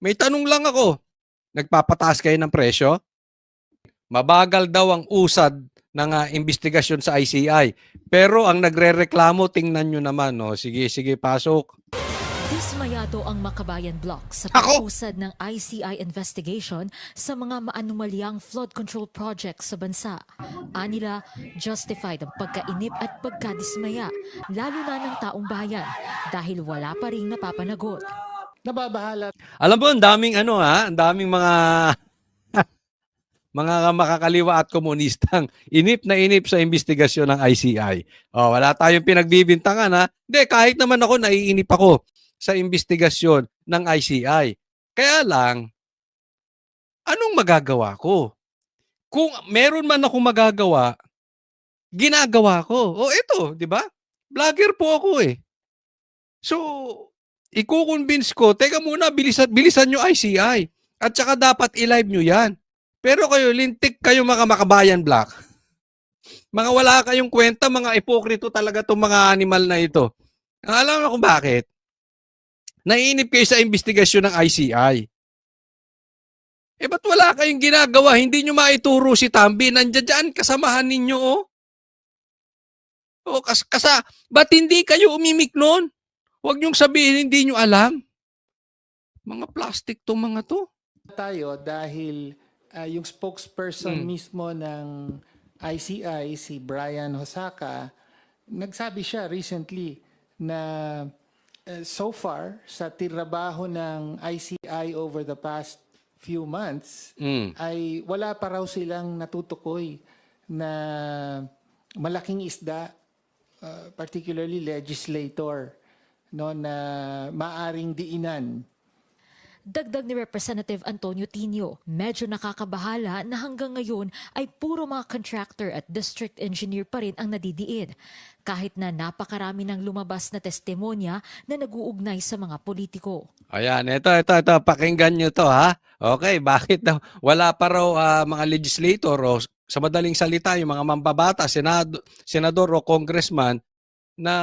May tanong lang ako. Nagpapataas kayo ng presyo? Mabagal daw ang usad ng ah, investigasyon sa ICI. Pero ang nagrereklamo, tingnan nyo naman. No? Sige, sige, pasok. Dismayado ang Makabayan Block sa pag-usad ng ICI investigation sa mga maanumalyang flood control projects sa bansa. Anila, justified ang pagkainip at pagkadismaya, lalo na ng taong bayan, dahil wala pa rin napapanagot. Nababahala Alam mo, ang daming ano ha, ang daming mga mga makakaliwa at komunistang inip na inip sa investigasyon ng ICI. Oh, wala tayong pinagbibintangan ha. Hindi, kahit naman ako naiinip ako sa investigasyon ng ICI. Kaya lang, anong magagawa ko? Kung meron man ako magagawa, ginagawa ko. O ito, di ba? Vlogger po ako eh. So, iko-convince ko, teka muna, bilisan, bilisan nyo ICI. At saka dapat i-live nyo yan. Pero kayo, lintik kayo mga makabayan black. Mga wala kayong kwenta, mga ipokrito talaga itong mga animal na ito. Alam mo kung bakit? Naiinip kayo sa investigasyon ng ICI. Eh, ba't wala kayong ginagawa? Hindi nyo maituro si Tambi. Nandiyan dyan, kasamahan ninyo, oh. O, kas kasa, ba't hindi kayo umimik noon? Huwag niyong sabihin hindi niyo alam. Mga plastic to mga to. tayo dahil ah, yung spokesperson Mm. mismo ng ICI, si Brian Hosaka, nagsabi siya recently na uh, so far sa tirabaho ng ICI over the past few months, Mm. ay wala pa raw silang natutukoy na malaking isda, uh, particularly legislator, no, na maaring diinan Dagdag ni Representative Antonio Tino, medyo nakakabahala na hanggang ngayon ay puro mga contractor at district engineer pa rin ang nadidiin. Kahit na napakarami ng lumabas na testimonya na naguugnay sa mga politiko. Ayan, ito, ito, ito. Pakinggan nyo to, ha? Okay, bakit daw wala pa raw ah, mga legislator o sa madaling salita, yung mga mambabata, senado, senador o congressman na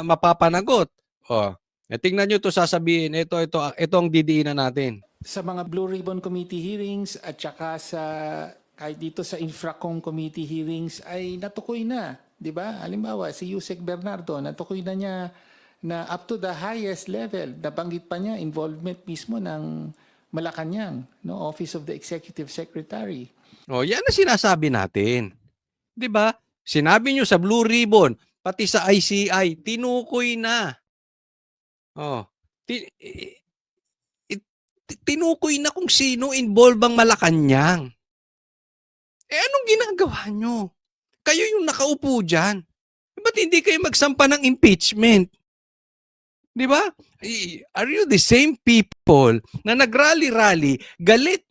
mapapanagot. O, eh, tingnan nyo to sasabihin, ito, ito, ito ang didiinan natin. sa mga Blue Ribbon Committee hearings at saka sa kahit dito sa Infracom Committee hearings ay natukoy na, 'di ba? Halimbawa si Yusek Bernardo, natukoy na niya na up to the highest level, nabanggit pa niya involvement mismo ng Malacanang, no, Office of the Executive Secretary. O, yan ang sinasabi natin. 'Di ba? Sinabi nyo sa Blue Ribbon, pati sa ICI, tinukoy na. Oh, ti- i- i- tinukoy na kung sino involved ang Malacanang. Eh anong ginagawa nyo? Kayo yung nakaupo dyan. Ba't hindi kayo magsampa ng impeachment? Di ba? Are you the same people na nagrally-rally, galit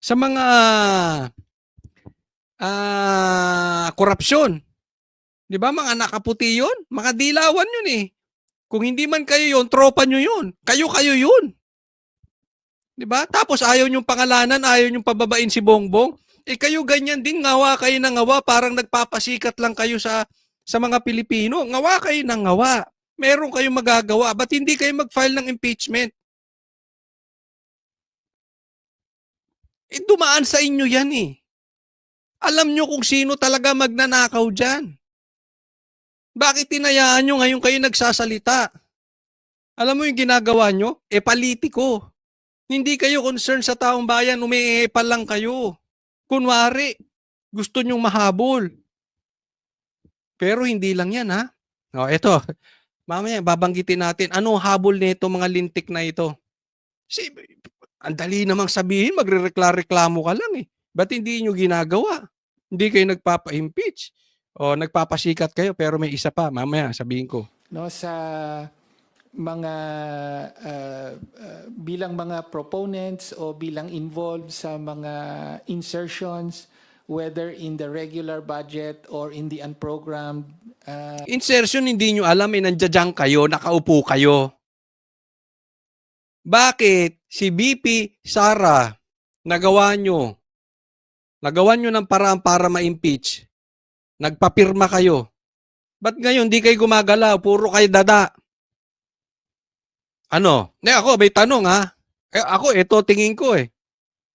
sa mga ah korupsyon? Di ba? Mga nakaputi yun? Mga dilawan yun eh. Kung hindi man kayo yun, tropa nyo yun. Kayo-kayo yun. Di ba? Tapos ayaw nyong pangalanan, ayaw nyong pababain si Bongbong. Eh kayo ganyan din, ngawa kayo ng ngawa, parang nagpapasikat lang kayo sa sa mga Pilipino. Ngawa kayo ng ngawa. Meron kayong magagawa. Ba't hindi kayo mag-file ng impeachment? Eh dumaan sa inyo yan eh. Alam nyo kung sino talaga magnanakaw dyan. Bakit tinayaan nyo ngayon kayo nagsasalita? Alam mo yung ginagawa nyo? E politiko. Hindi kayo concerned sa taong bayan, umiepal lang kayo. Kunwari, gusto nyong mahabol. Pero hindi lang yan ha. O, eto. Mamaya, babanggitin natin. Anong habol nito mga lintik na ito? Si, ang dali namang sabihin, magre-reklamo ka lang eh. Ba't hindi nyo ginagawa? Hindi kayo nagpapa-impeach. O nagpapasikat kayo pero may isa pa. Mamaya, sabihin ko. no sa mga uh, uh, bilang mga proponents o bilang involved sa mga insertions whether in the regular budget or in the unprogrammed uh, Insertion, hindi nyo alam, eh, nandiyan kayo, nakaupo kayo. Bakit si BP Sara nagawa nyo, nagawa nyo ng paraan para ma-impeach, nagpapirma kayo. Ba't ngayon di kayo gumagalaw, puro kayo dada? Ano? Ne, ako, may tanong ha. Eh, ako, ito tingin ko eh.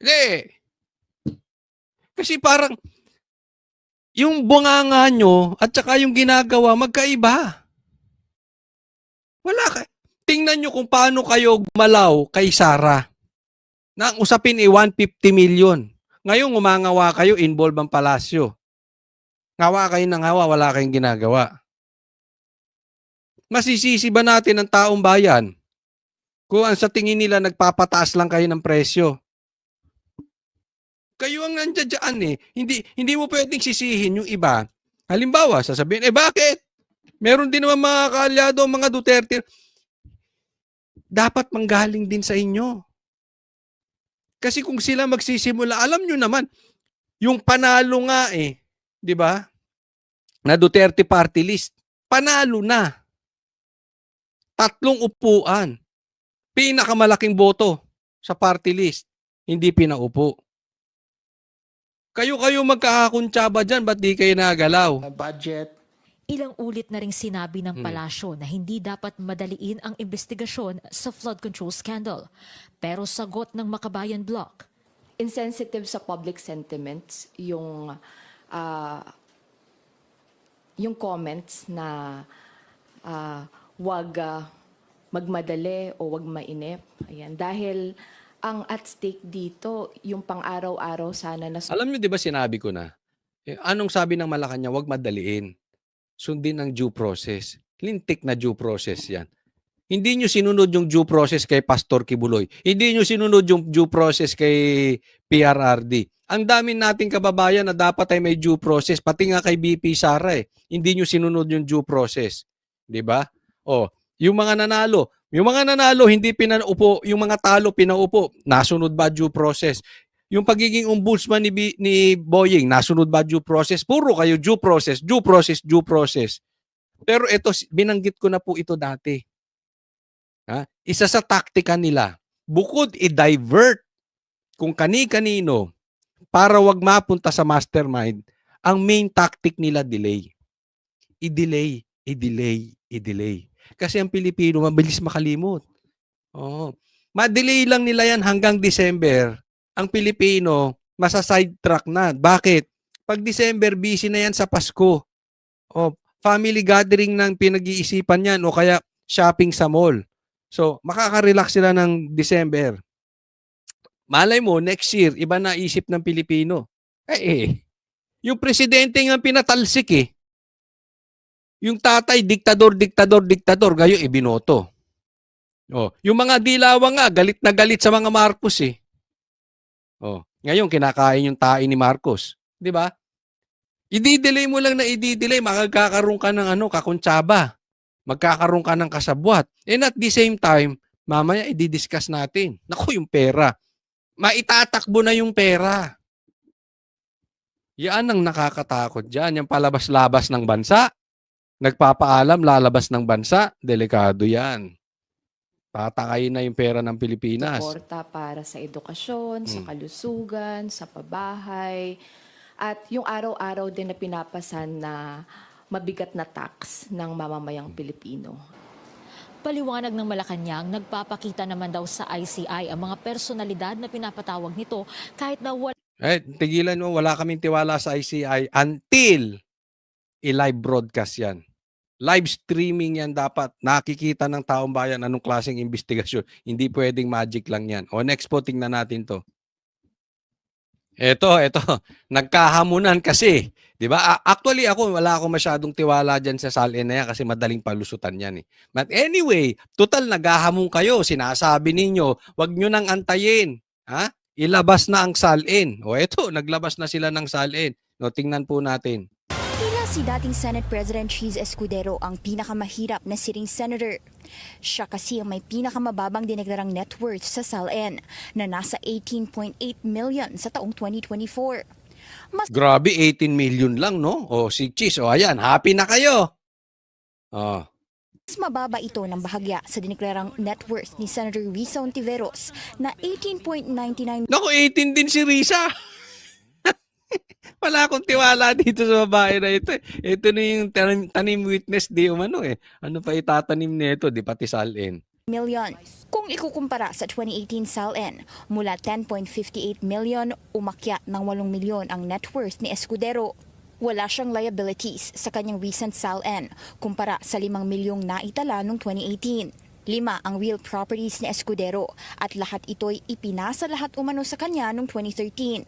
Hindi. Kasi parang, yung bunganga nyo at saka yung ginagawa, magkaiba. Wala ka. Tingnan nyo kung paano kayo gumalaw kay Sarah. Na ang usapin ay 150 million. Ngayon, umangawa kayo, involve ang palasyo. Ngawa kayo ng ngawa, wala kayong ginagawa. Masisisi ba natin ang taong bayan kung ang sa tingin nila nagpapataas lang kayo ng presyo? Kayo ang nandiyan eh. Hindi, hindi mo pwedeng sisihin yung iba. Halimbawa, sasabihin, eh bakit? Meron din naman mga kaalyado, mga Duterte. Dapat manggaling din sa inyo. Kasi kung sila magsisimula, alam nyo naman, yung panalo nga eh, di ba? Na Duterte party list, panalo na. Tatlong upuan. Pinakamalaking boto sa party list, hindi pinaupo. Kayo-kayo magkakakuntsaba dyan, ba't di kayo nagalaw? Budget, Ilang ulit na ring sinabi ng Hmm. palasyo na hindi dapat madaliin ang investigasyon sa flood control scandal. Pero sagot ng Makabayan Block, insensitive sa public sentiments yung ah, yung comments na ah, wag ah, magmadali o wag mainip. Ayan. Dahil ang at stake dito, yung pang-araw-araw sana na Alam niyo 'di ba sinabi ko na, eh, anong sabi ng Malacanang, wag madaliin. Sundin ang due process. Lintik na due process 'yan. Hindi niyo sinunod yung due process kay Pastor Kibuloy. Hindi niyo sinunod yung due process kay PRRD. Ang dami nating kababayan na dapat ay may due process, pati nga kay BP Sara eh. Hindi niyo sinunod yung due process. 'Di ba? Oh, yung mga nanalo, yung mga nanalo hindi pinaupo, yung mga talo pinaupo. Nasunod ba due process? Yung pagiging ombudsman ni, B- ni Boying, nasunod ba due process? Puro kayo due process, due process, due process. Pero ito, binanggit ko na po ito dati. Ha? Isa sa taktika nila, bukod i-divert kung kani-kanino para wag mapunta sa mastermind, ang main tactic nila delay. I-delay, i-delay, i-delay. Kasi ang Pilipino mabilis makalimot. Oo. Ma-delay lang nila yan hanggang December ang Pilipino masa-sidetrack na. Bakit? Pag December, busy na yan sa Pasko. O, family gathering ng pinag-iisipan yan o kaya shopping sa mall. So, makaka-relax sila ng December. Malay mo, next year, iba na isip ng Pilipino. Eh, eh. Yung presidente nga pinatalsik eh. Yung tatay, diktador, diktador, diktador, gayo ibinoto. Oh, yung mga dilawa nga, galit na galit sa mga Marcos eh. Oh, ngayon kinakain yung tae ni Marcos, 'di ba? I-delay mo lang na i-delay, makakakaroon ka ng ano, kakuntsaba. Magkakaroon ka ng kasabwat. And at the same time, mamaya i-discuss natin. Naku, yung pera. Maitatakbo na yung pera. Yan ang nakakatakot dyan. Yung palabas-labas ng bansa. Nagpapaalam, lalabas ng bansa. Delikado yan. Tatakayin na yung pera ng Pilipinas. suporta para sa edukasyon, sa Mm. kalusugan, sa pabahay, at yung araw-araw din na pinapasan na mabigat na tax ng mamamayang Pilipino. Paliwanag ng Malacanang, nagpapakita naman daw sa ICI ang mga personalidad na pinapatawag nito kahit na wala Eh, tigilan mo, wala kaming tiwala sa ICI until i-live broadcast yan. Live streaming yan dapat. Nakikita ng taong bayan anong klaseng investigasyon. Hindi pwedeng magic lang yan. O next po, tingnan natin to. Eto, eto. Nagkahamunan kasi. Di ba? Actually, ako, wala akong masyadong tiwala dyan sa salin na yan kasi madaling palusutan yan eh. But anyway, total naghahamon kayo. Sinasabi ninyo, wag nyo nang antayin. Ha? Ilabas na ang salin. O eto, naglabas na sila ng salin. No, tingnan po natin. Si dating Senate President Cheese Escudero ang pinakamahirap na sitting senator. Siya kasi ang may pinakamababang dineklarang net worth sa SALN na nasa 18.8 million sa taong 2024. Grabe, 18 million lang, no? O, si Cheese. O, ayan, happy na kayo. Oh. Mas mababa ito ng bahagya sa dineklarang net worth ni Senator Risa Ontiveros na 18.99 Naku, 18 din si Risa. Wala akong tiwala dito sa babae na ito. eh. Ito na yung tanim, witness di umano eh. Ano pa itatanim nito, di pati salin. million. Kung ikukumpara sa 2018 SALN, mula 10.58 million, umakyat ng 8 milyon ang net worth ni Escudero. Wala siyang liabilities sa kanyang recent SALN kumpara sa 5 milyong naitala noong 2018. Lima ang real properties ni Escudero at lahat ito'y ipinasa lahat umano sa kanya noong 2013.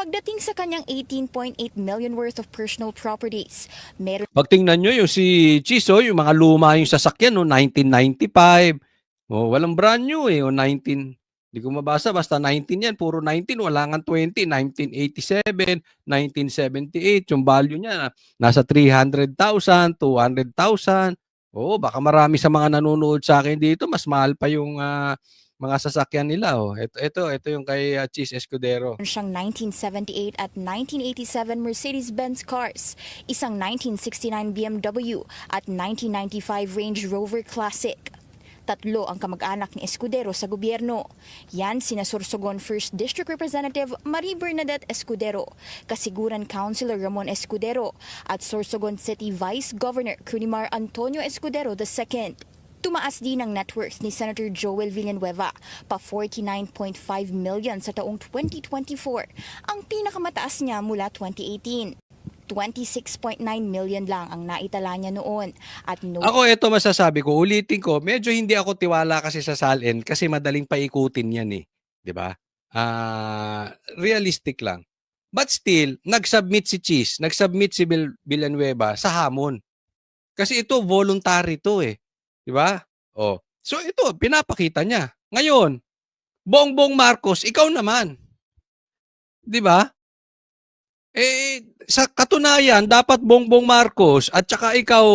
Pagdating sa kanyang 18.8 million worth of personal properties, meron Pag tingnan nyo yung si Chiso, yung mga luma yung sasakyan, no, 1995. Oh, walang brand new eh, o 19. Hindi ko mabasa, basta 19 yan, puro 19, wala nga 20, 1987, 1978, yung value niya, nasa 300,000, 200,000. Oo, baka marami sa mga nanonood sa akin dito, mas mahal pa yung ah, mga sasakyan nila. Oh. Ito, ito, ito yung kay ah, Cheese Escudero. siyang 1978 at 1987 Mercedes-Benz cars, isang 1969 BMW at 1995 Range Rover Classic. Tatlo ang kamag-anak ni Escudero sa gobyerno. Yan sina Sorsogon 1st District Representative Marie Bernadette Escudero, Kasiguran Councilor Ramon Escudero at Sorsogon City Vice Governor Cunimar Antonio Escudero II. Tumaas din ang net worth ni Senator Joel Villanueva pa 49.5 million sa taong 2024, ang pinakamataas niya mula 2018. 26.9 million lang ang naitala niya noon at no Ako ito masasabi ko, ulitin ko, medyo hindi ako tiwala kasi sa SALN kasi madaling paikutin yan eh, 'di ba? Ah, realistic lang. But still, nag-submit si Cheese, nag-submit si Vil- Villanueva sa hamon. Kasi ito voluntary to eh, 'di ba? Oh. So ito pinapakita niya. Ngayon, Bongbong Marcos, ikaw naman. 'Di ba? Eh, sa katunayan, dapat Bongbong Marcos at saka ikaw,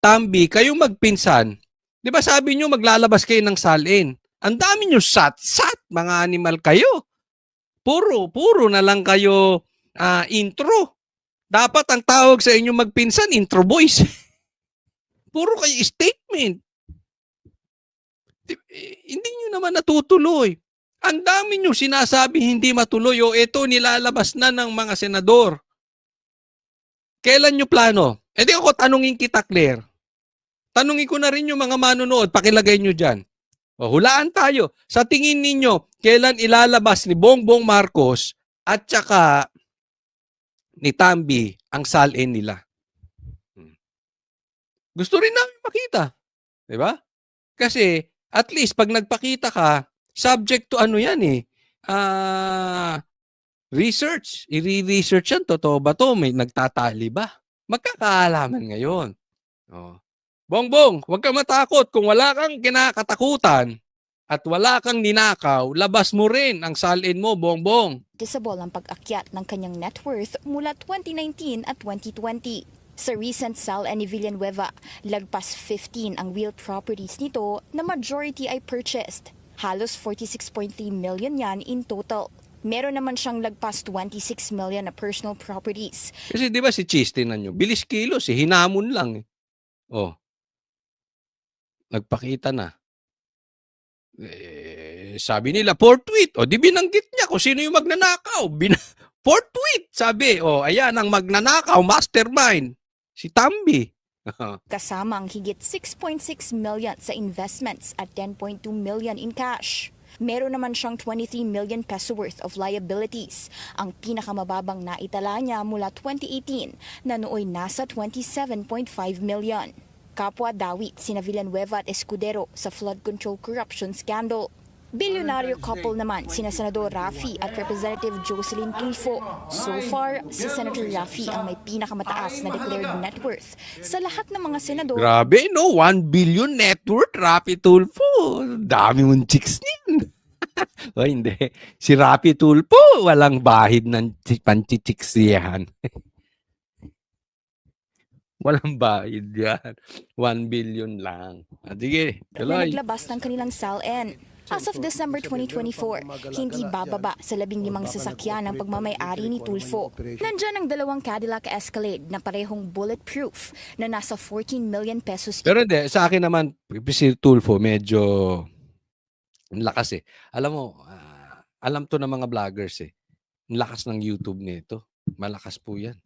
Tambi, kayong magpinsan. Di ba sabi nyo maglalabas kayo ng salin? Ang dami nyo sat-sat, mga animal kayo. Puro, puro na lang kayo ah, intro. Dapat ang tawag sa inyo magpinsan, intro boys. puro kayo statement. Di- eh, Hindi nyo naman natutuloy. Ang dami nyo sinasabi hindi matuloy o ito nilalabas na ng mga senador. Kailan nyo plano? E di ako tanungin kita, Claire. Tanungin ko na rin yung mga manonood, pakilagay nyo dyan. O, hulaan tayo. Sa tingin ninyo, kailan ilalabas ni Bongbong Marcos at saka ni Tambi ang salin nila? Hmm. Gusto rin namin makita. Di ba? Kasi, at least, pag nagpakita ka, subject to ano yan eh, ah, research. I-research yan. Totoo ba to? May nagtatali ba? Magkakaalaman ngayon. Oh. Bongbong, huwag ka matakot. Kung wala kang kinakatakutan at wala kang ninakaw, labas mo rin ang salin mo, Bongbong. noticeable ang pag-akyat ng kanyang net worth mula 2019 at 2020. Sa recent sale ni Villanueva, lagpas 15 ang real properties nito na majority ay purchased. Halos 46.3 million yan in total. Meron naman siyang lagpas 26 million na personal properties. Kasi di ba si Cheese, tinan nyo, bilis kilos, eh, hinamon lang. Eh. Oh. Nagpakita na. Eh, sabi nila, for tweet. O, di binanggit niya kung sino yung magnanakaw. Bin for tweet, sabi. O, ayan ang magnanakaw, mastermind. Si Tambi. kasama ang higit 6.6 million sa investments at 10.2 million in cash. Meron naman siyang 23 million peso worth of liabilities, ang pinakamababang naitala niya mula 2018 na nooy nasa 27.5 million. Kapwa dawit sina Villanueva at Escudero sa flood control corruption scandal. Bilyonaryo couple naman sina Senador Rafi at Representative Jocelyn Tulfo. So far, si Senator Rafi ang may pinakamataas na declared net worth sa lahat ng mga senador Grabe, no? 1 billion net worth, Rapi Tulfo. Dami mong chicks niyan. o hindi. Si Rapi Tulfo, walang bahid ng chi- panchichicks yan. walang bahid yan. 1 billion lang. Ah, sige, tuloy. naglabas ng kanilang SALN. As of December 2024, hindi bababa sa labing limang sasakyan ang pagmamayari ni Tulfo. Nandyan ang dalawang Cadillac Escalade na parehong bulletproof na nasa 14 million pesos Pero hindi, sa akin naman, si Tulfo, medyo lakas eh. Alam mo, ah, alam to ng mga vloggers eh. Lakas ng YouTube nito. Malakas po yan.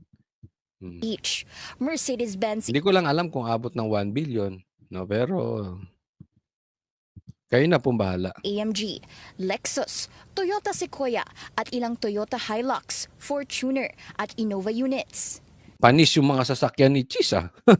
Hmm. each. Mercedes-Benz Hindi ko lang alam kung abot ng 1 billion. No, pero Kayo na pong bahala. AMG, Lexus, Toyota Sequoia at ilang Toyota Hilux, Fortuner at Innova units. Panis yung mga sasakyan ni Chis ah.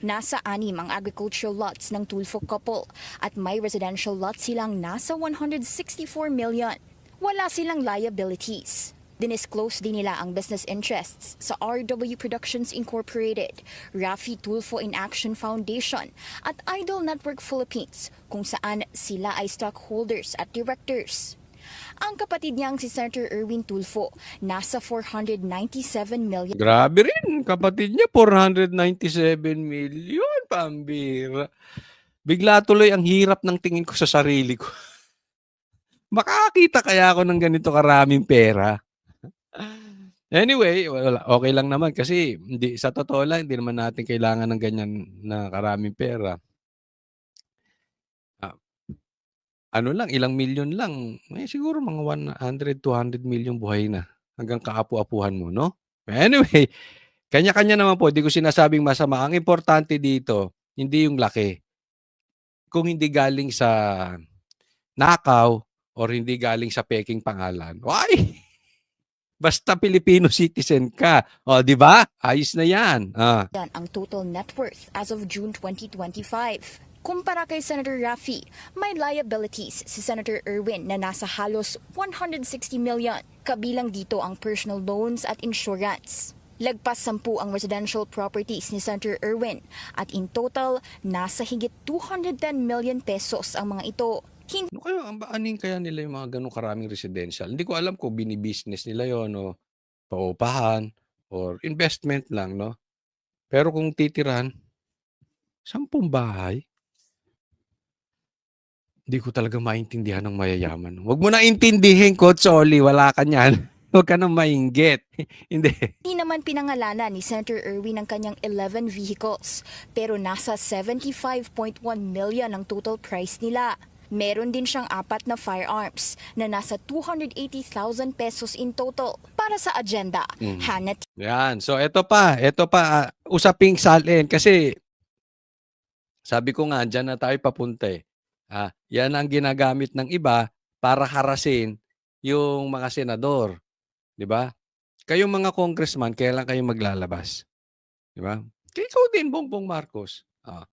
Nasa anim ang agricultural lots ng Tulfo couple at may residential lots silang nasa 164 million. Wala silang liabilities. Dinisclose din nila ang business interests sa RW Productions Incorporated, Rafi Tulfo in Action Foundation at Idol Network Philippines kung saan sila ay stockholders at directors. Ang kapatid niyang si Senator Erwin Tulfo nasa 497 million Grabe rin. Kapatid niya, 497 million. Pambira. Bigla tuloy ang hirap ng tingin ko sa sarili ko. Makakita kaya ako ng ganito karaming pera? Anyway, okay lang naman kasi hindi sa totoo lang hindi naman natin kailangan ng ganyan na karaming pera. Ah, ano lang, ilang milyon lang. Eh, siguro mga 100, 200 million buhay na hanggang kaapu-apuhan mo, no? Anyway, kanya-kanya naman po, di ko sinasabing masama. Ang importante dito, hindi yung laki. Kung hindi galing sa nakaw or hindi galing sa peking pangalan. Why? Basta Filipino citizen ka. O, di ba? Ayos na yan. Ah. ang total net worth as of June 2025. Kumpara kay Senator Rafi, may liabilities si Senator Erwin na nasa halos 160 million. Kabilang dito ang personal loans at insurance. Lagpas sampu ang residential properties ni Senator Erwin at in total, nasa higit 210 million pesos ang mga ito. Hindi Ano kayo, ang baanin kaya nila yung mga ganong karaming residential? Hindi ko alam kung bini-business nila yon o paupahan or investment lang, no? Pero kung titiran, sampung bahay, hindi ko talaga maintindihan ng mayayaman. Huwag mo na intindihin, Coach Oli, wala ka niyan. Huwag ka nang mainggit. Hindi. Hindi naman pinangalanan ni Senator Erwin ang kanyang 11 vehicles, pero nasa 75.1 million ang total price nila. Meron din siyang apat na firearms na nasa 280,000 pesos in total. Para sa agenda, Mhm. Hannah Yan. So, eto pa. Eto pa. ah, usaping salin. Kasi, sabi ko nga, dyan na tayo papunta eh. Ah, yan ang ginagamit ng iba para harasin yung mga senador. Di ba? Kayong mga congressman, kailan kayo maglalabas? Di ba? Kaya ikaw din, Bongbong Marcos. Ah,